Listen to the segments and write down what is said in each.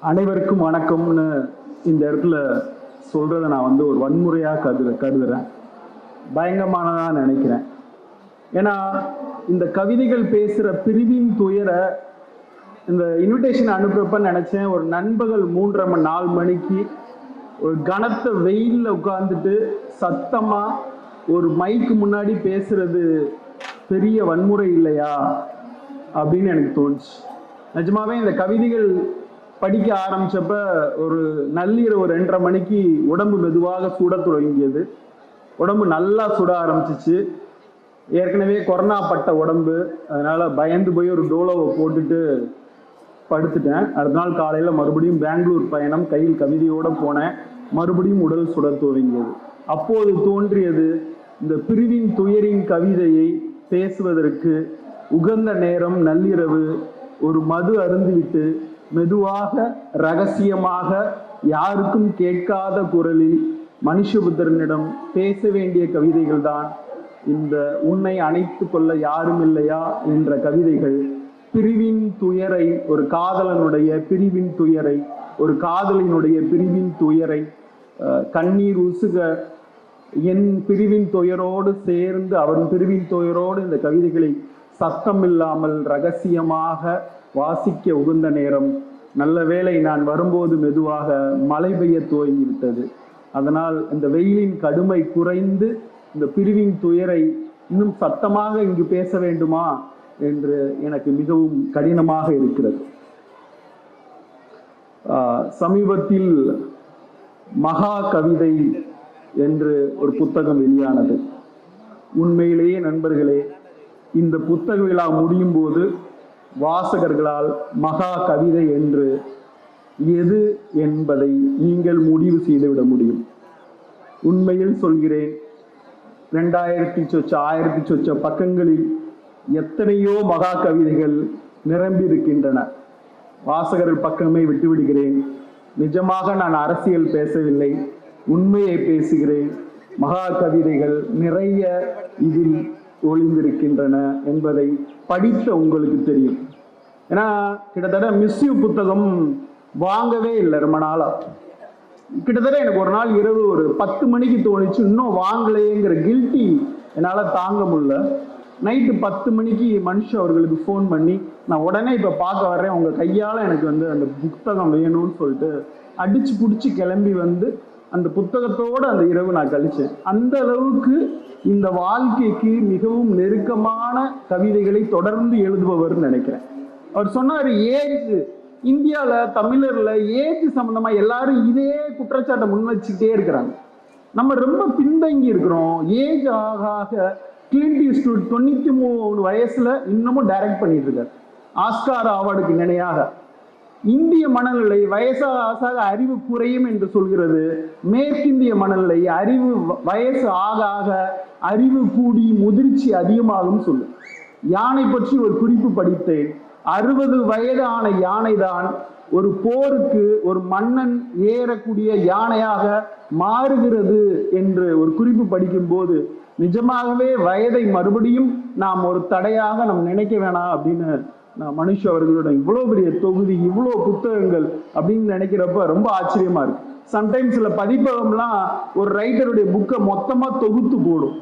அனைவருக்கும் வணக்கம்னு இந்த இடத்துல சொல்றத நான் வந்து ஒரு வன்முறையா கருது கருதுறேன். பயங்கரமானதாக நினைக்கிறேன். ஏன்னா இந்த கவிதைகள் பேசுற பிரிவின் துயர இந்த இன்விடேஷன் அனுப்புறப்ப நினைச்சேன் ஒரு நண்பகல் மூன்றரை மணி நாலு மணிக்கு ஒரு கனத்த வெயில்ல உட்கார்ந்துட்டு சத்தமா ஒரு மைக்கு முன்னாடி பேசுறது பெரிய வன்முறை இல்லையா? அப்படின்னு எனக்கு தோணுச்சு. நிஜமாவே இந்த கவிதைகள் படிக்க ஆரம்பிச்சப்ப ஒரு நள்ளிரவு ரெண்டரை மணிக்கு உடம்பு மெதுவாக சுட தொடங்கியது. உடம்பு நல்லா சுட ஆரம்பிச்சிச்சு. ஏற்கனவே கொரோனா பட்ட உடம்பு. அதனால பயந்து போய் ஒரு டோலோவை போட்டுட்டு படுத்துட்டேன். அடுத்த நாள் காலையில் மறுபடியும் பெங்களூர் பயணம் கையில் கவிதையோடு போனேன். மறுபடியும் உடல் சுட துவங்கியது. அப்போது தோன்றியது இந்த பிரிவின் துயரின் கவிதையை பேசுவதற்கு உகந்த நேரம் நள்ளிரவு ஒரு மது அருந்துவிட்டு மெதுவாக ரகசியமாக யாருக்கும் கேட்காத குரலில் மனுஷபுத்திரனிடம் பேச வேண்டிய கவிதைகள் தான் இந்த உன்னை அணைத்து கொள்ள யாரும் இல்லையா என்ற கவிதைகள். பிரிவின் துயரை ஒரு காதலனுடைய பிரிவின் துயரை ஒரு காதலினுடைய பிரிவின் துயரை கண்ணீர் உசுக என் பிரிவின் துயரோடு சேர்ந்து அவன் பிரிவின் துயரோடு இந்த கவிதைகளை சத்தம் இல்லாமல் ரகசியமாக வாசிக்க உகந்த நேரம். நல்ல வேளை நான் வரும்போது மெதுவாக மழை பெய்ய துவங்கிவிட்டது. அதனால் இந்த வெயிலின் கடுமை குறைந்து இந்த பிரிவின் துயரை இன்னும் சத்தமாக இங்கு பேச வேண்டுமா என்று எனக்கு மிகவும் கடினமாக இருக்கிறது. சமீபத்தில் மகா கவிதை என்று ஒரு புத்தகம் வெளியானது. உண்மையிலேயே நண்பர்களே இந்த புத்தக விழா முடியும் போது வாசகர்களால் மகா கவிதை என்று எது என்பதை நீங்கள் முடிவு செய்துவிட முடியும். உண்மையில் சொல்கிறேன் ரெண்டாயிரத்தி சொச்ச ஆயிரத்தி சொச்ச பக்கங்களில் எத்தனையோ மகா கவிதைகள் நிரம்பி இருக்கின்றன. வாசகர்கள் பக்கமே விட்டுவிடுகிறேன். நிஜமாக நான் அரசியல் பேசவில்லை. உண்மையை பேசுகிறேன். மகா கவிதைகள் நிறைய இதில் ஒளிந்திருக்கின்றன என்பதை படித்த உங்களுக்கு தெரியும். ஏன்னா கிட்டத்தட்ட மிஸ்யூ புத்தகம் வாங்கவே இல்லை ரொம்ப நாளா. கிட்டத்தட்ட எனக்கு ஒரு நாள் இரவு ஒரு பத்து மணிக்கு தோணுச்சு இன்னும் வாங்கலையேங்கிற கில்ட்டி என்னால் தாங்க முடியல. நைட்டு பத்து மணிக்கு மனுஷன் அவர்களுக்கு ஃபோன் பண்ணி நான் உடனே இப்போ பார்க்க வர்றேன் உங்கள் கையால் எனக்கு வந்து அந்த புத்தகம் வேணும்னு சொல்லிட்டு அடிச்சு பிடிச்சி கிளம்பி வந்து அந்த புத்தகத்தோடு அந்த இரவு நான் கழித்தேன் அந்த அளவுக்கு இந்த வாழ்க்கைக்கு மிகவும் நெருக்கமான கவிதைகளை தொடர்ந்து எழுதுபவர்னு நினைக்கிறேன். அவர் சொன்னார் ஏஜ் இந்தியாவில் தமிழரில் ஏஜ் சம்மந்தமாக எல்லாரும் இதே குற்றச்சாட்டை முன் வச்சுக்கிட்டே இருக்கிறாங்க. நம்ம ரொம்ப பின்தங்கி இருக்கிறோம். ஏஜ் ஆக ஆக கிளின்ட் ஈஸ்ட்வுட் தொண்ணூற்றி மூணு வயசில் இன்னமும் டைரக்ட் பண்ணிட்டு இருக்காரு. ஆஸ்கார் அவார்டுக்கு நினையாக இந்திய மனநிலை வயசாக ஆசாக அறிவு குறையும் என்று சொல்கிறது. மேற்கிந்திய மனநிலை அறிவு வ- வயசு ஆக ஆக அறிவு கூடி முதிர்ச்சி அதிகமாகும் சொல்லு. யானை பற்றி ஒரு குறிப்பு படித்தேன். அறுபது வயதான யானைதான் ஒரு போருக்கு ஒரு மன்னன் ஏறக்கூடிய யானையாக மாறுகிறது என்று ஒரு குறிப்பு படிக்கும்போது நிஜமாகவே வயதை மறுபடியும் நாம் ஒரு தடையாக நாம் நினைக்க வேணாம் அப்படின்னு மனுஷ அவர்களோட இவ்வளோ பெரிய தொகுதி இவ்வளோ புத்தகங்கள் அப்படின்னு நினைக்கிறப்ப ரொம்ப ஆச்சரியமா இருக்கு. சம்டைம்ஸ் சில பதிப்பகம்லாம் ஒரு ரைட்டருடைய புக்கை மொத்தமாக தொகுத்து போடும்.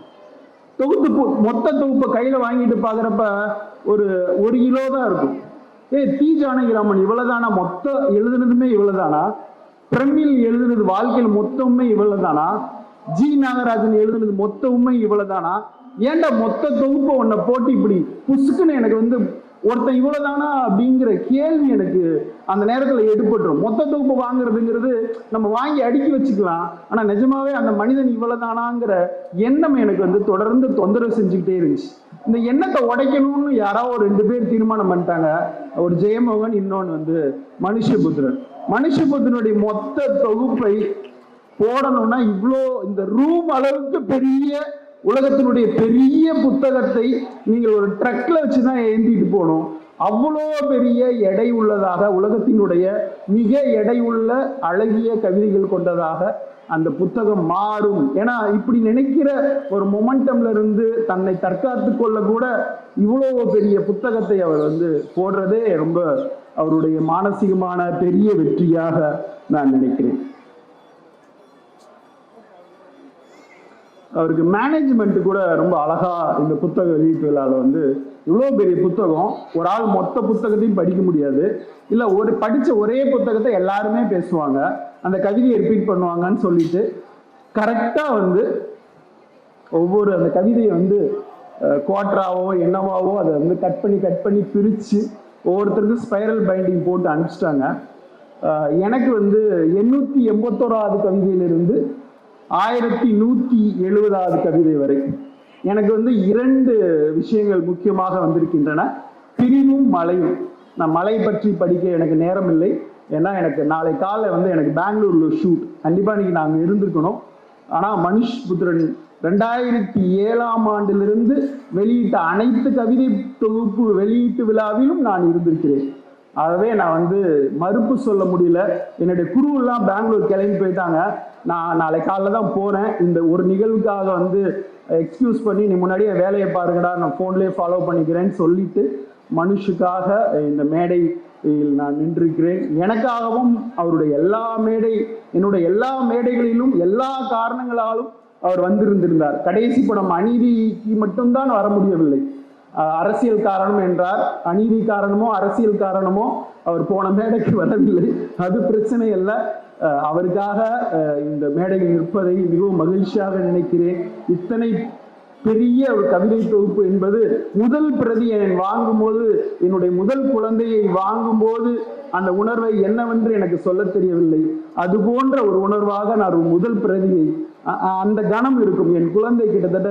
தொகுத்து போ- மொத்த தொகுப்பை கையில் வாங்கிட்டு பார்க்குறப்ப ஒரு ஒரு கிலோ தான் இருக்கும். ஏய் தி ஜானகிராமன் இவ்வளோதானா மொத்த எழுதுனதுமே இவ்வளோதானா பிரமிழ் எழுதுனது வாழ்க்கையில் மொத்தமுமே இவ்வளோதானா ஜி நாகராஜன் எழுதுனது மொத்தமுமே இவ்வளோதானா ஏன்டா மொத்த தொகுப்பை உன்னை போட்டு இப்படி புசுக்குன்னு எனக்கு வந்து ஒருத்தன் இவ்வளவுதானா அப்படிங்கிற கேள்வி எனக்கு அந்த நேரத்துல எடுபட்டுரும். மொத்த தொகுப்பு வாங்குறதுங்கிறது நம்ம வாங்கி அடுக்கி வச்சுக்கலாம். ஆனா நிஜமாவே அந்த மனிதன் இவ்வளவுதானாங்கிற எண்ணம் எனக்கு வந்து தொடர்ந்து தொந்தரவு செஞ்சுக்கிட்டே இருந்துச்சு. இந்த எண்ணத்தை உடைக்கணும்னு யாராவது ஒரு ரெண்டு பேர் தீர்மானம் பண்ணிட்டாங்க. ஒரு ஜெயமோகன் இன்னொன்று வந்து மனுஷபுத்திரன் மனுஷபுத்திரனுடைய மொத்த தொகுப்பை போடணும்னா இவ்வளோ இந்த ரூம் அளவுக்கு பெரிய உலகத்தினுடைய பெரிய புத்தகத்தை நீங்கள் ஒரு ட்ரக்ல வச்சு தான் ஏந்திட்டு போகணும். அவ்வளோ பெரிய எடை உள்ளதாக உலகத்தினுடைய மிக எடை உள்ள அழகிய கவிதைகள் கொண்டதாக அந்த புத்தகம் மாறும். ஏன்னா இப்படி நினைக்கிற ஒரு மொமெண்டம்ல இருந்து தன்னை தற்காத்து கொள்ள கூட இவ்வளோ பெரிய புத்தகத்தை அவர் வந்து போடுறதே ரொம்ப அவருடைய மானசீகமான பெரிய வெற்றியாக நான் நினைக்கிறேன். அவருக்கு மேனேஜ்மெண்ட் கூட ரொம்ப அழகா இந்த புத்தக வெளியீட்டு விழாவில் வந்து இவ்வளோ பெரிய புத்தகம் ஒரு ஆள் மொத்த புத்தகத்தையும் படிக்க முடியாது. இல்லை ஒரு படித்த ஒரே புத்தகத்தை எல்லாருமே பேசுவாங்க. அந்த கவிதையை ரிப்பீட் பண்ணுவாங்கன்னு சொல்லிட்டு கரெக்டாக வந்து ஒவ்வொரு அந்த கவிதையை வந்து குவாட்ராவோ என்னவாவோ அதை வந்து கட் பண்ணி கட் பண்ணி பிரித்து ஒவ்வொருத்தருக்கும் ஸ்பைரல் பைண்டிங் போட்டு அனுப்பிச்சிட்டாங்க. எனக்கு வந்து எண்ணூற்றி எண்பத்தோராவது கவிதையிலிருந்து ஆயிரத்தி நூற்றி எழுபதாவது கவிதை வரை. எனக்கு வந்து இரண்டு விஷயங்கள் முக்கியமாக வந்திருக்கின்றன. பிரிவும் மலையும். நான் மலை பற்றி படிக்க எனக்கு நேரம் இல்லை. ஏன்னா எனக்கு நாளை காலை வந்து எனக்கு பெங்களூர்ல ஷூட் கண்டிப்பாக இன்னைக்கு நாங்கள் இருந்திருக்கணும். ஆனால் மனுஷ் புத்திரன் ரெண்டாயிரத்தி ஏழாம் ஆண்டிலிருந்து வெளியிட்ட அனைத்து கவிதை தொகுப்பு வெளியீட்டு விழாவிலும் நான் இருந்திருக்கிறேன். ஆகவே நான் வந்து மறுப்பு சொல்ல முடியல. என்னுடைய குருவெல்லாம் பெங்களூர் கிளம்பி போயிட்டாங்க. நான் நாளை காலைல தான் போகிறேன் இந்த ஒரு நிகழ்வுக்காக வந்து எக்ஸ்கியூஸ் பண்ணி நீ முன்னாடியே வேலையை பாருங்கடா. நான் ஃபோன்லேயே ஃபாலோ பண்ணிக்கிறேன்னு சொல்லிட்டு மனுஷுக்காக இந்த மேடை நான் நின்றிருக்கிறேன். எனக்காகவும் அவருடைய எல்லா மேடை என்னுடைய எல்லா மேடைகளிலும் எல்லா காரணங்களாலும் அவர் வந்திருந்திருந்தார். கடைசி படம் அநீதிக்கு மட்டும்தான் வர முடியவில்லை. அரசியல் காரணம் என்றார். அநீதி காரணமோ அரசியல் காரணமோ அவர் போன மேடைக்கு வரவில்லை. அது பிரச்சனை அல்ல அவருக்காக இந்த மேடையில் நிற்பதை மிகவும் மகிழ்ச்சியாக நினைக்கிறேன். இத்தனை பெரிய ஒரு கவிதை தொகுப்பு என்பது முதல் பிரதி நான் வாங்கும்போது என்னுடைய முதல் குழந்தையை வாங்கும்போது அந்த உணர்வை என்னவென்று எனக்கு சொல்ல தெரியவில்லை. அது போன்ற ஒரு உணர்வாக நான் ஒரு முதல் பிரதியை அந்த கணம் இருக்கும். என் குழந்தை கிட்டத்தட்ட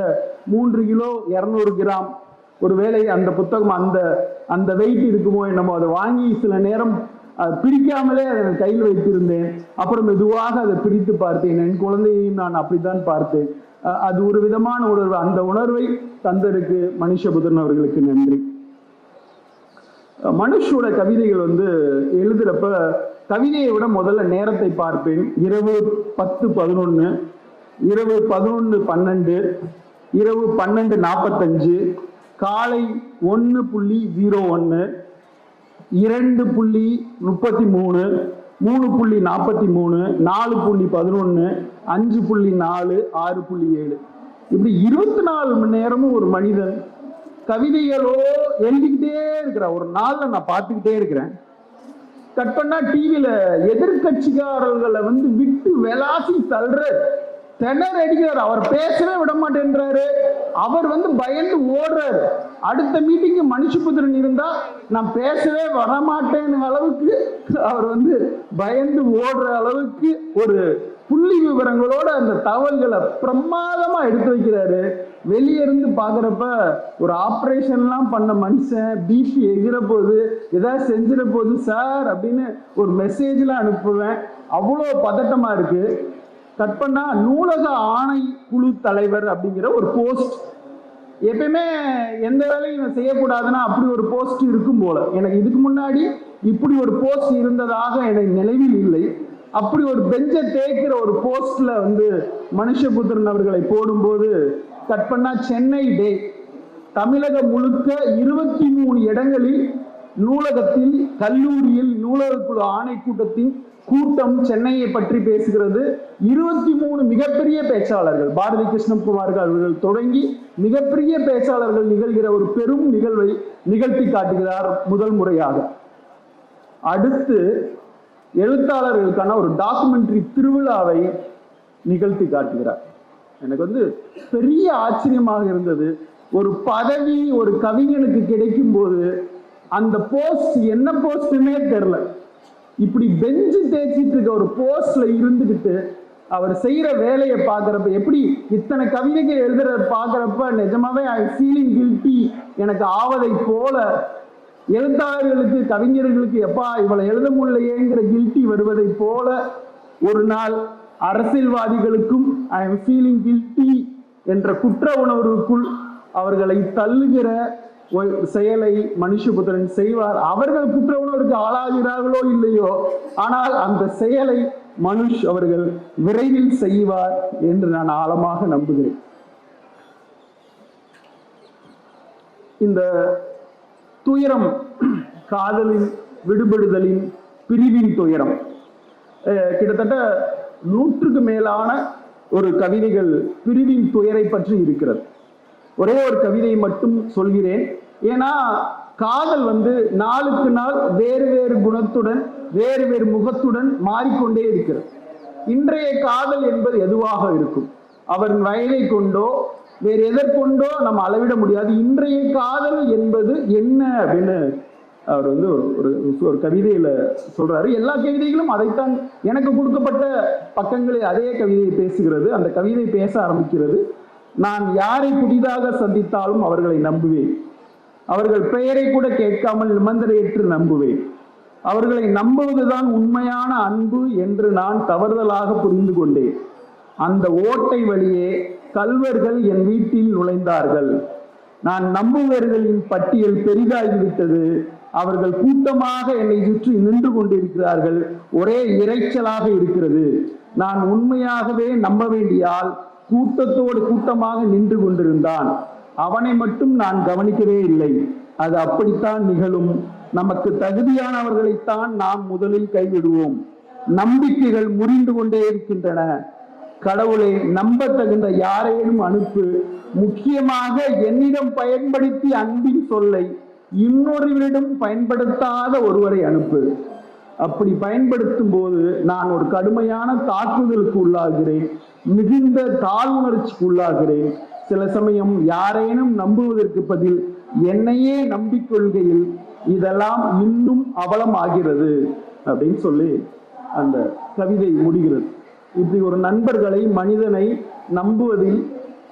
மூன்று கிலோ இரநூறு கிராம் ஒருவேளை அந்த புத்தகம் அந்த அந்த வெயிட் இருக்குமோ என்னமோ அதை வாங்கி சில நேரம் பிரிக்காமலே அதை கையில் வைத்திருந்தேன். அப்புறம் மெதுவாக அதை பிரித்து பார்த்தேன். என் குழந்தையையும் நான் அப்படித்தான் பார்த்தேன். அஹ், அது ஒரு விதமான உணர்வு. அந்த உணர்வை தந்தருக்கு மனுஷபுதன் அவர்களுக்கு நன்றி. மனுஷோட கவிதைகள் வந்து எழுதுறப்ப கவிதையை விட முதல்ல நேரத்தை பார்ப்பேன். இரவு பத்து பதினொன்று இரவு பதினொன்று பன்னெண்டு இரவு பன்னெண்டு நாற்பத்தஞ்சு காலை ஒன்று புள்ளி ஜீரோ ஒன்று இரண்டு புள்ளி முப்பத்தி மூணு மூணு புள்ளி நாற்பத்தி மூணு நாலு புள்ளி பதினொன்று அஞ்சு புள்ளி நாலு ஆறு புள்ளி ஏழு. இப்படி இருபத்தி நாலு மணி நேரமும் ஒரு மனிதன் கவிதைகளோ எழுதிக்கிட்டே இருக்கிறான். ஒரு நாளில் நான் பார்த்துக்கிட்டே இருக்கிறேன். கட் பண்ணா டிவியில எதிர்கட்சிக்காரர்களை வந்து விட்டு விளாசி தள்ளுற திணற அடிக்கிறார். அவர் பேசவே விட மாட்டேன்றாரு. அவர் வந்து பயந்து ஓடுறாரு. அடுத்த மீட்டிங்கு மனுஷபுத்திரன் இருந்தா நான் பேசவே வரமாட்டேன்னு அளவுக்கு அவர் வந்து பயந்து ஓடுற அளவுக்கு ஒரு புள்ளி விவரங்களோட அந்த தகவல்களை பிரமாதமா எடுத்து வைக்கிறாரு. வெளியே இருந்து பாக்குறப்ப ஒரு ஆப்ரேஷன்லாம் பண்ண மனுஷன் பிபி எகிற போது ஏதாவது செஞ்சிட போது சார் அப்படின்னு ஒரு மெசேஜ்லாம் அனுப்புவேன். அவ்வளோ பதட்டமா இருக்கு. கட் பண்ணா நூலக ஆணை குழு தலைவர் அப்படிங்கிற ஒரு போஸ்ட். எப்பயுமே எந்த வேலையும் இவன் செய்யக்கூடாதுன்னா அப்படி ஒரு போஸ்ட் இருக்கும் போல. எனக்கு இதுக்கு முன்னாடி இப்படி ஒரு போஸ்ட் இருந்ததாக எனக்கு நினைவில் இல்லை. அப்படி ஒரு பெஞ்சை தேய்க்கிற ஒரு போஸ்ட்ல வந்து மனுஷபுத்திரன் அவர்களை போடும்போது கட் பண்ணா சென்னை டே. தமிழகம் முழுக்க இருபத்தி மூணு இடங்களில் நூலகத்தில் கல்லூரியில் நூலகக்குழு ஆணைக்கூட்டத்தின் கூட்டம் சென்னையை பற்றி பேசுகிறது. இருபத்தி மூணு மிகப்பெரிய பேச்சாளர்கள் பாரதி கிருஷ்ணகுமார் அவர்கள் தொடங்கி மிகப்பெரிய பேச்சாளர்கள் நிகழ்கிற ஒரு பெரும் நிகழ்வை நிகழ்த்தி காட்டுகிறார் முதல் முறையாக. அடுத்து எழுத்தாளர்களுக்கான ஒரு டாக்குமெண்ட்ரி திருவிழாவை நிகழ்த்தி காட்டுகிறார். எனக்கு வந்து பெரிய ஆச்சரியமாக இருந்தது. ஒரு பதவி ஒரு கவிஞனுக்கு கிடைக்கும் போது அந்த போஸ்ட் என்ன போஸ்ட்னே தெரில இப்படி பெஞ்சு தேய்ச்சிட்டு இருக்க ஒரு போஸ்ட்ல இருந்துகிட்டு அவர் செய்யற வேலையை பாக்குறப்ப எப்படி இத்தனை கவிதைகள் எழுதுற பாக்குறப்ப நிஜமாவே ஐ ஃபீலிங் கில்ட்டி எனக்கு ஆவதை போல எழுத்தாளர்களுக்கு கவிஞர்களுக்கு எப்பா இவளை எழுத முடியலையேங்கிற கில்ட்டி வருவதை போல ஒரு நாள் அரசியல்வாதிகளுக்கும் ஐ எம் ஃபீலிங் கில்ட்டி என்ற குற்ற உணர்வுக்குள் அவர்களை தள்ளுகிற செயலை மனுஷபுத்திரன் செய்வார். அவர்கள் குற்ற உணர்வுக்கு ஆளாகிறார்களோ இல்லையோ ஆனால் அந்த செயலை மனுஷ் அவர்கள் விரைவில் செய்வார் என்று நான் ஆழமாக நம்புகிறேன். இந்த துயரம் காதலின் விடுபடுதலின் பிரிவின் துயரம் அஹ் கிட்டத்தட்ட நூற்றுக்கு மேலான ஒரு கவிதைகள் பிரிவின் துயரை பற்றி இருக்கிறது. ஒரே ஒரு கவிதையை மட்டும் சொல்கிறேன். ஏன்னா காதல் வந்து நாளுக்கு நாள் வேறு வேறு குணத்துடன் வேறு வேறு முகத்துடன் மாறிக்கொண்டே இருக்கிறது. இன்றைய காதல் என்பது எதுவாக இருக்கும்? அவரின் வயதை கொண்டோ வேறு எதற்கொண்டோ நம்ம அளவிட முடியாது. இன்றைய காதல் என்பது என்ன அப்படின்னு அவர் வந்து ஒரு ஒரு ஒரு கவிதையில சொல்றாரு. எல்லா கவிதைகளும் அதைத்தான் எனக்கு கொடுக்கப்பட்ட பக்கங்களில் அதே கவிதையை பேசுகிறது. அந்த கவிதை பேச ஆரம்பிக்கிறது. நான் யாரை புதிதாக சந்தித்தாலும் அவர்களை நம்புவேன். அவர்கள் பெயரை கூட கேட்காமல் நிபந்தனையற்று நம்புவேன். அவர்களை நம்புவதுதான் உண்மையான அன்பு என்று நான் தவறுதலாக புரிந்து கொண்டேன். அந்த ஓட்டை வழியே கல்வர்கள் என் வீட்டில் நுழைந்தார்கள். நான் நம்புவர்களின் பட்டியல் பெரிதாகிவிட்டது. அவர்கள் கூட்டமாக என்னை சுற்றி நின்று கொண்டிருக்கிறார்கள். ஒரே இரைச்சலாக இருக்கிறது. நான் உண்மையாகவே நம்ப வேண்டியால் கூட்டத்தோடு கூட்டமாக நின்று கொண்டிருந்தான். அவனை மட்டும் நான் கவனிக்கவே இல்லை. அது அப்படித்தான் நிகழும். நமக்கு தகுதியானவர்களைத்தான் நாம் முதலில் கைவிடுவோம். நம்பிக்கைகள் முறிந்து கொண்டே இருக்கின்றன. கடவுளை நம்ப தகுந்த யாரேனும் அனுப்பு முக்கியமாக என்னிடம் பயன்படுத்தி அன்பின் சொல்லை இன்னொருவரிடம் பயன்படுத்தாத ஒருவரை அனுப்பு. அப்படி பயன்படுத்தும் போது நான் ஒரு கடுமையான தாக்குதலுக்கு உள்ளாகிறேன் மிகுந்த தாழ்வுணர்ச்சிக்கு உள்ளாகிறேன். சில சமயம் யாரேனும் நம்புவதற்கு பதில் என்னையே நம்பிக்கொள்கையில் இதெல்லாம் இன்னும் அவலம் ஆகிறது அப்படின்னு சொல்லி அந்த கவிதை முடிகிறது. இப்படி ஒரு நண்பர்களை மனிதனை நம்புவதில்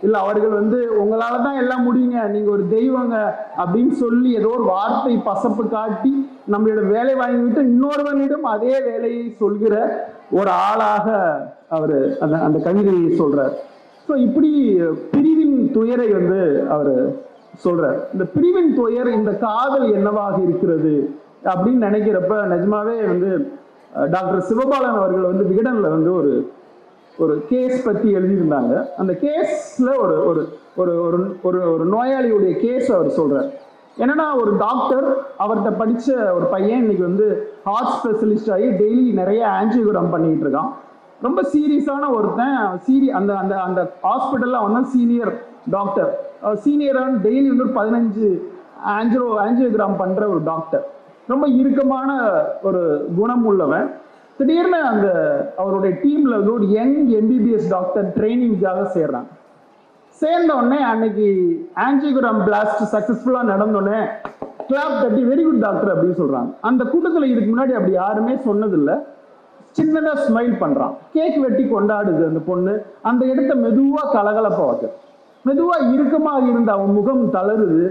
இல்லை அவர்கள் வந்து உங்களால தான் எல்லாம் முடியுங்க நீங்க ஒரு தெய்வங்க அப்படின்னு சொல்லி ஏதோ ஒரு வார்த்தை பசப்பு காட்டி நம்மளோட வேலை வாங்கிவிட்டு இன்னொருவனிடம் அதே வேலையை சொல்கிற ஒரு ஆளாக அவர் அந்த அந்த கவிதையை சொல்றார். ஸோ இப்படி பிரிவின் துயரை வந்து அவர் சொல்றார். இந்த பிரிவின் துயர் இந்த காதல் என்னவாக இருக்கிறது அப்படின்னு நினைக்கிறப்ப நிஜமாவே வந்து டாக்டர் சிவபாலன் அவர்கள் வந்து விகடனில் வந்து ஒரு ஒரு கேஸ் பற்றி எழுதியிருந்தாங்க. அந்த கேஸில் ஒரு ஒரு ஒரு ஒரு ஒரு ஒரு நோயாளியுடைய கேஸ் அவர் சொல்கிறார் என்னன்னா ஒரு டாக்டர் அவர்கிட்ட படிச்ச ஒரு பையன் இன்னைக்கு வந்து ஹார்ட் ஸ்பெஷலிஸ்ட் ஆகி டெய்லி நிறைய ஆன்ஜியோகிராம் பண்ணிட்டு இருக்கான். ரொம்ப சீரியஸான ஒருத்தன் சீரி அந்த அந்த அந்த ஹாஸ்பிட்டல்ல அவன் சீனியர் டாக்டர் சீனியரான டெய்லி வந்து ஒரு பதினஞ்சு ஆன்ஜியோ ஆன்ஜியோகிராம் பண்ற ஒரு டாக்டர் ரொம்ப இறுக்கமான ஒரு குணம் உள்ளவன். திடீர்னு அந்த அவருடைய டீம்ல வந்து ஒரு யங் எம்பிபிஎஸ் டாக்டர் ட்ரைனிங்காக சேர்றாங்க சேர்ந்த உடனே அன்னைக்கு ஆன்ஜிகுரம் பிளாஸ்ட் சக்சஸ்ஃபுல்லாக நடந்தோடனே கிளாப் தட்டி வெரி குட் டாக்டர் அப்படின்னு சொல்கிறாங்க அந்த கூட்டத்தில் இதுக்கு முன்னாடி அப்படி யாருமே சொன்னதில்லை. சின்னதாக ஸ்மைல் பண்ணுறான் கேக் வெட்டி கொண்டாடுது அந்த பொண்ணு. அந்த இடத்த மெதுவாக கலகலப்பாக வைக்க மெதுவாக இறுக்கமாக இருந்த அவன் முகம் தளருது.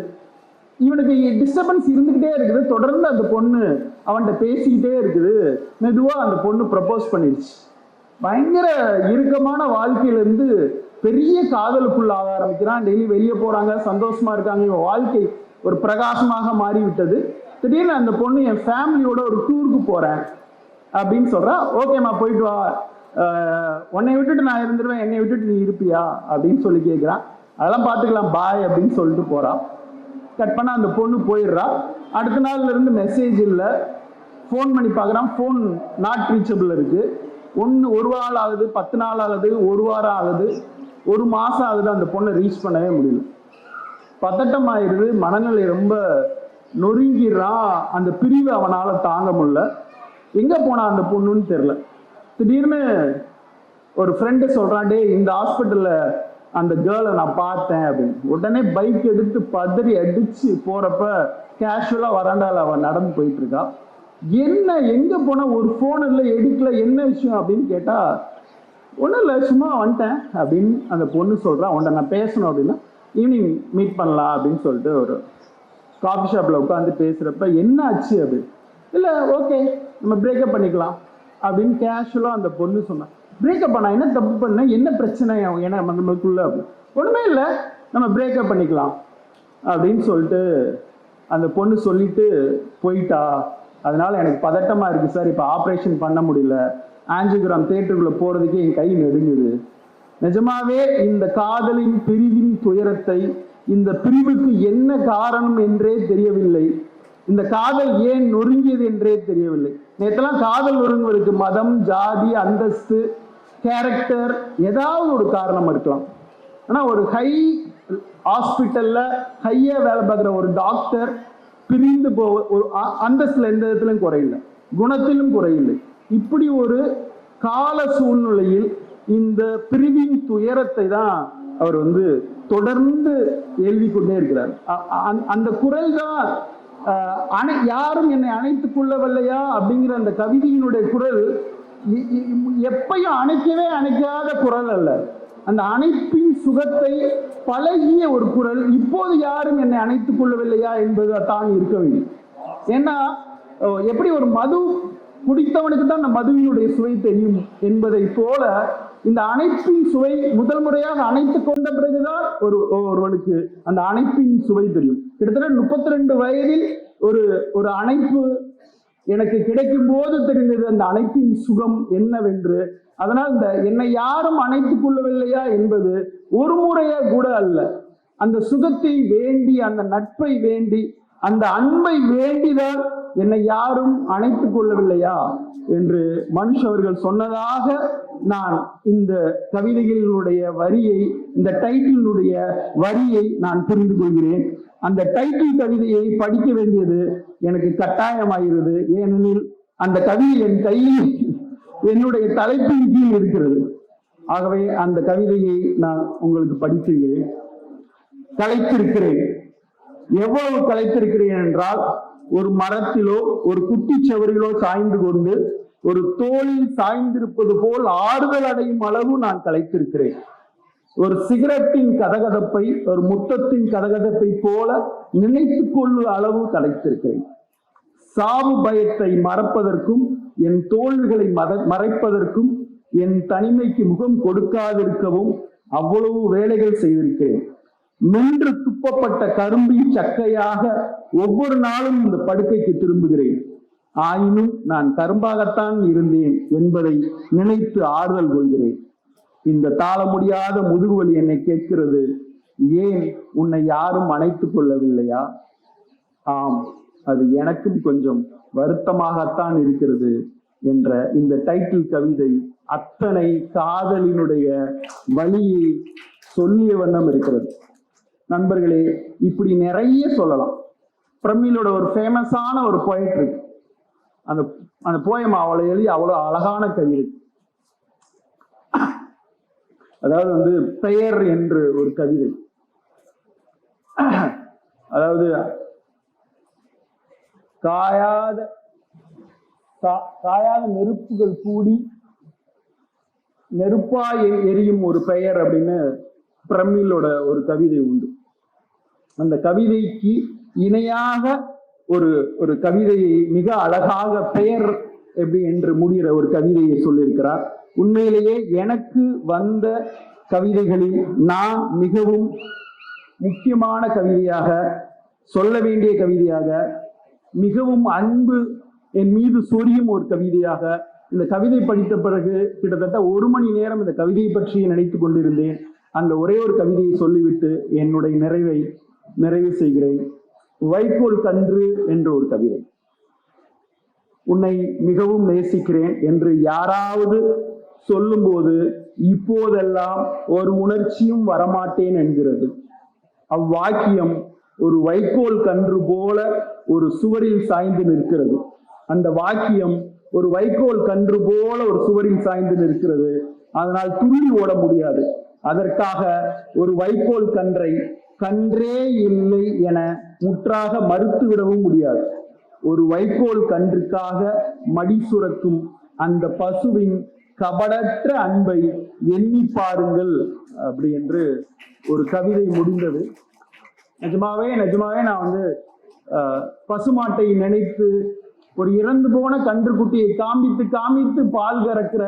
இவனுக்கு டிஸ்டர்பன்ஸ் இருந்துக்கிட்டே இருக்குது. தொடர்ந்து அந்த பொண்ணு அவன்கிட்ட பேசிக்கிட்டே இருக்குது. மெதுவாக அந்த பொண்ணு ப்ரப்போஸ் பண்ணிடுச்சு பயங்கர இறுக்கமான வாழ்க்கையிலேருந்து பெரிய காதலுக்குள்ள ஆக ஆரம்பிக்கிறான். டெய்லி வெளியே போறாங்க சந்தோஷமா இருக்காங்க. இவன் வாழ்க்கை ஒரு பிரகாசமாக மாறிவிட்டது. திடீர்னு அந்த பொண்ணு என் ஃபேமிலியோட ஒரு டூருக்கு போறேன் அப்படின்னு சொல்றா. ஓகேம்மா போயிட்டு வா. உன்னை விட்டுட்டு நான் இருந்துருவேன். என்னை விட்டுட்டு நீ இருப்பியா? அப்படின்னு சொல்லி கேட்குறான் அதெல்லாம் பார்த்துக்கலாம் பாய் அப்படின்னு சொல்லிட்டு போறான் கட் பண்ண அந்த பொண்ணு போயிடுறா. அடுத்த நாள்ல இருந்து மெசேஜ் இல்லை. ஃபோன் பண்ணி பார்க்குறான் ஃபோன் நாட் ரீச்சபிள் இருக்கு. ஒன்று ஒரு நாள் ஆகுது. பத்து நாள் ஆகுது. ஒரு வாரம் ஆகுது. ஒரு மாசம் அதில் அந்த பொண்ணை ரீச் பண்ணவே முடியல. பதட்டம் ஆயிடுது மனநிலை ரொம்ப நொறுங்கிறான் அந்த பிரிவு அவனால தாங்க முடியல. எங்க போனா அந்த பொண்ணுன்னு தெரியல. திடீர்னு ஒரு ஃப்ரெண்டு சொல்றான் இந்த ஹாஸ்பிட்டல்ல அந்த கேர்ளை நான் பார்த்தேன் அப்படின்னு. உடனே பைக் எடுத்து பதறி அடிச்சு போறப்ப கேஷுவலா வராண்டால அவன் நடந்து போயிட்டு என்ன எங்க போனா ஒரு போன் இல்லை எடுக்கல என்ன விஷயம் அப்படின்னு கேட்டா ஒன்றும் இல்லை சும்மா வந்துட்டேன் அப்படின்னு அந்த பொண்ணு சொல்றா. அவன்கிட்ட நான் பேசணும் அப்படின்னா ஈவினிங் மீட் பண்ணலாம் அப்படின்னு சொல்லிட்டு ஒரு காஃபி ஷாப்பில் உட்காந்து பேசுகிறப்ப என்ன ஆச்சு அப்படி இல்லை ஓகே நம்ம பிரேக்கப் பண்ணிக்கலாம். அப்படின்னு கேஷுவலாக அந்த பொண்ணு சொன்னான் பிரேக்கப் பண்ணா என்ன தப்பு பண்ண? என்ன பிரச்சனை? ஏன்னா நம்மளுக்குள்ள அப்படின்னு. ஒன்றுமே இல்லை நம்ம பிரேக்கப் பண்ணிக்கலாம். அப்படின்னு சொல்லிட்டு அந்த பொண்ணு சொல்லிட்டு போயிட்டா. அதனால எனக்கு பதட்டமாக இருக்குது சார். இப்போ ஆப்ரேஷன் பண்ண முடியல. ஆஞ்சிகிராம் தேட்டருக்குள்ள போறதுக்கே என் கை நெடுங்குது. நிஜமாவே இந்த காதலின் பிரிவின் துயரத்தை இந்த பிரிவுக்கு என்ன காரணம் என்றே தெரியவில்லை. இந்த காதல் ஏன் நொறுங்கியது என்றே தெரியவில்லை. நேற்றெல்லாம் காதல் நொறுங்குவதற்கு மதம் ஜாதி அந்தஸ்து கேரக்டர் ஏதாவது ஒரு காரணம் இருக்கலாம். ஆனால் ஒரு ஹை ஹாஸ்பிட்டல்ல ஹையா வேலை பார்க்குற ஒரு டாக்டர் பிரிந்து போ ஒரு அ- அந்தஸ்துல எந்த விதத்திலும் குறையில்லை. குணத்திலும் குறையில்லை. இப்படி ஒரு கால சூழ்நிலையில் இந்த பிரிவின் துயரத்தை தான் அவர் வந்து தொடர்ந்து எழுதி கொண்டே இருக்கிறார். அந்த குரல் தான் அணை யாரும் என்னை அணைத்துக் கொள்ளவில்லையா அப்படிங்கிற அந்த கவிதையினுடைய குரல் எப்பையும் அணைக்கவே அணைக்காத குரல் அல்ல. அந்த அணைப்பின் சுகத்தை பழகிய ஒரு குரல் இப்போது யாரும் என்னை அணைத்துக் கொள்ளவில்லையா என்பது தான் இருக்க வேண்டும். ஏன்னா எப்படி ஒரு மது குடித்தவனுக்கு தான் அந்த மதுவினுடைய சுவை தெரியும் என்பதை போல இந்த அணைப்பின் சுவை முதல் முறையாக அணைத்து கொண்ட பிறகுதான் ஒரு ஒருவனுக்கு அந்த அணைப்பின் சுவை தெரியும். கிட்டத்தட்ட முப்பத்தி ரெண்டு வயதில் ஒரு ஒரு அணைப்பு எனக்கு கிடைக்கும் போது தெரிந்தது அந்த அணைப்பின் சுகம் என்னவென்று. அதனால் இந்த என்னை யாரும் அணைத்துக் கொள்ளவில்லையா என்பது ஒரு முறையா கூட அல்ல. அந்த சுகத்தை வேண்டி அந்த நட்பை வேண்டி அந்த அன்பை வேண்டிதான் என்னை யாரும் அணைத்துக் கொள்ளவில்லையா? என்று மனுஷ் அவர்கள் சொன்னதாக நான் இந்த கவிதைகளினுடைய வரியை இந்த டைட்டிலுடைய வரியை நான் புரிந்து கொள்கிறேன். அந்த டைட்டில் கவிதையை படிக்க வேண்டியது எனக்கு கட்டாயமாகிறது. ஏனெனில் அந்த கவிதை என் கையில் என்னுடைய தலைப்பின் கீழ் இருக்கிறது. ஆகவே அந்த கவிதையை நான் உங்களுக்கு படிக்கிறேன் கலைத்திருக்கிறேன். எவ்வளவு கலைத்திருக்கிறேன் என்றால் ஒரு மரத்திலோ ஒரு குட்டி சுவரிலோ சாய்ந்து கொண்டு ஒரு தோளில் சாய்ந்திருப்பது போல் ஆறுதல் அடையும் அளவு நான் கலைத்திருக்கிறேன் ஒரு சிகரெட்டின் கதகதப்பை ஒரு முத்தத்தின் கதகதப்பை போல நினைத்து கொள்ளும் அளவு கலைத்திருக்கிறேன் சாவு பயத்தை மறப்பதற்கும் என் தோள்களை மத மறைப்பதற்கும் என் தனிமைக்கு முகம் கொடுக்காதிருக்கவும் அவ்வளவு வேலைகள் செய்திருக்கிறேன். மென்று துப்பப்பட்ட கரும்பின் சக்கையாக ஒவ்வொரு நாளும் இந்த படுக்கைக்கு திரும்புகிறேன். ஆயினும் நான் கரும்பாகத்தான் இருந்தேன் என்பதை நினைத்து ஆறுதல் கொள்கிறேன். இந்த தாள முடியாத முதுகுவலி என்னை கேட்கிறது. ஏன் உன்னை யாரும் அணைத்துக் கொள்ளவில்லையா? ஆம் அது எனக்கும் கொஞ்சம் வருத்தமாகத்தான் இருக்கிறது என்ற இந்த டைட்டில் கவிதை அத்தனை காதலினுடைய வழியை சொல்லிய வண்ணம் இருக்கிறது. நண்பர்களே இப்படி நிறைய சொல்லலாம். பிரமிலோட ஒரு ஃபேமஸான ஒரு poet இருக்கு. அந்த அந்த போயம் அவளை எழுதி அவ்வளோ அழகான கவிதை அதாவது வந்து பெயர் என்று ஒரு கவிதை அதாவது காயாத காயாத நெருப்புகள் கூடி நெருப்பாய் எரியும் ஒரு பெயர் அப்படின்னு பிரமிலோட ஒரு கவிதை உண்டு. அந்த கவிதைக்கு இணையாக ஒரு ஒரு கவிதையை மிக அழகாக பெயர் எப்படி என்று முடிகிற ஒரு கவிதையை சொல்லியிருக்கிறார். உண்மையிலேயே எனக்கு வந்த கவிதைகளில் நான் மிகவும் முக்கியமான கவிதையாக சொல்ல வேண்டிய கவிதையாக மிகவும் அன்பு என் மீது சொரியும் ஒரு கவிதையாக இந்த கவிதை படித்த பிறகு கிட்டத்தட்ட ஒரு மணி நேரம் இந்த கவிதையை பற்றி நினைத்து கொண்டிருந்தேன். அந்த ஒரே ஒரு கவிதையை சொல்லிவிட்டு என்னுடைய நிறைவை நிறைவு செய்கிறேன். வைக்கோல் கன்று என்ற ஒரு கவிதை. உன்னை மிகவும் நேசிக்கிறேன் என்று யாராவது சொல்லும்போது இப்போதெல்லாம் ஒரு உணர்ச்சியும் வரமாட்டேன் என்கிறது. அவ்வாக்கியம் ஒரு வைக்கோல் கன்று போல ஒரு சுவரில் சாய்ந்து நிற்கிறது. அந்த வாக்கியம் ஒரு வைக்கோல் கன்று போல ஒரு சுவரில் சாய்ந்து நிற்கிறது. அதனால் துள்ளி ஓட முடியாது. அதற்காக ஒரு வைக்கோல் கன்றை கன்றே இல்லை என முற்றாக மறுத்து விடவும் முடியாது. ஒரு வைக்கோல் கன்றுக்காக மடி சுரக்கும் அந்த பசுவின் கபடற்ற அன்பை எண்ணி பாருங்கள் அப்படி என்று ஒரு கவிதை முடிந்தது. நிஜமாவே நிஜமாவே நான் வந்து பசுமாட்டை நினைத்து ஒரு இறந்து போன கன்றுக்குட்டியை காமித்து காமித்து பால் கறக்கிற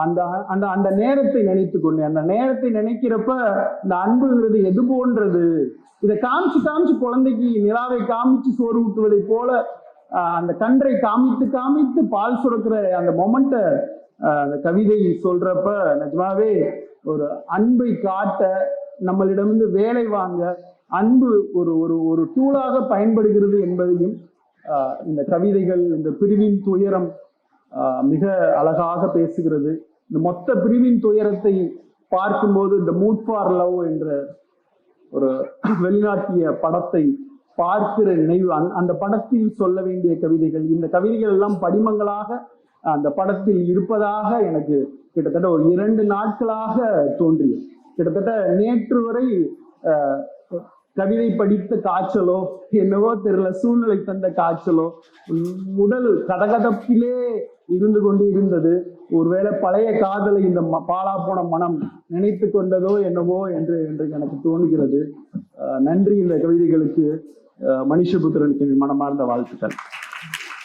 அந்த அந்த அந்த நேரத்தை நினைத்து கொண்டு அந்த நேரத்தை நினைக்கிறப்ப இந்த அன்புங்கிறது எது போன்றது? இதை காமிச்சு காமிச்சு குழந்தைக்கு நிலாவை காமிச்சு சோறு ஊட்டுவதை போல அந்த கன்றை காமித்து காமித்து பால் சுரக்கிற அந்த மொமெண்ட்டை அந்த கவிதை சொல்றப்ப நிஜமாவே ஒரு அன்பை காட்ட நம்மளிடமிருந்து வேலை வாங்க அன்பு ஒரு ஒரு ஒரு டூலாக பயன்படுகிறது என்பதையும் இந்த கவிதைகள் இந்த பிரிவின் துயரம் மிக அழகாக பேசுகிறது. இந்த மொத்த பிரிவின் துயரத்தை பார்க்கும்போது இந்த மூட் ஃபார் லவ் என்ற ஒரு வெளிநாட்டிய படத்தை பார்க்கிற நினைவு அந்த- அந்த படத்தில் சொல்ல வேண்டிய கவிதைகள் இந்த கவிதைகள் எல்லாம் படிமங்களாக அந்த படத்தில் இருப்பதாக எனக்கு கிட்டத்தட்ட ஒரு இரண்டு நாட்களாக தோன்றியது. கிட்டத்தட்ட நேற்று வரை கவிதை படித்த காய்ச்சலோ என்னவோ தெரியல சூழ்நிலை தந்த காய்ச்சலோ உடல் கதகதப்பிலே இருந்து கொண்டு இருந்தது. ஒருவேளை பழைய காதலை இந்த ம- போன மனம் நினைத்து கொண்டதோ என்னவோ என்று என்று எனக்கு தோணுகிறது நன்றி இந்த கவிதைகளுக்கு மனுஷபுத்திரனுக்கு மனமார்ந்த வாழ்த்துக்கள்.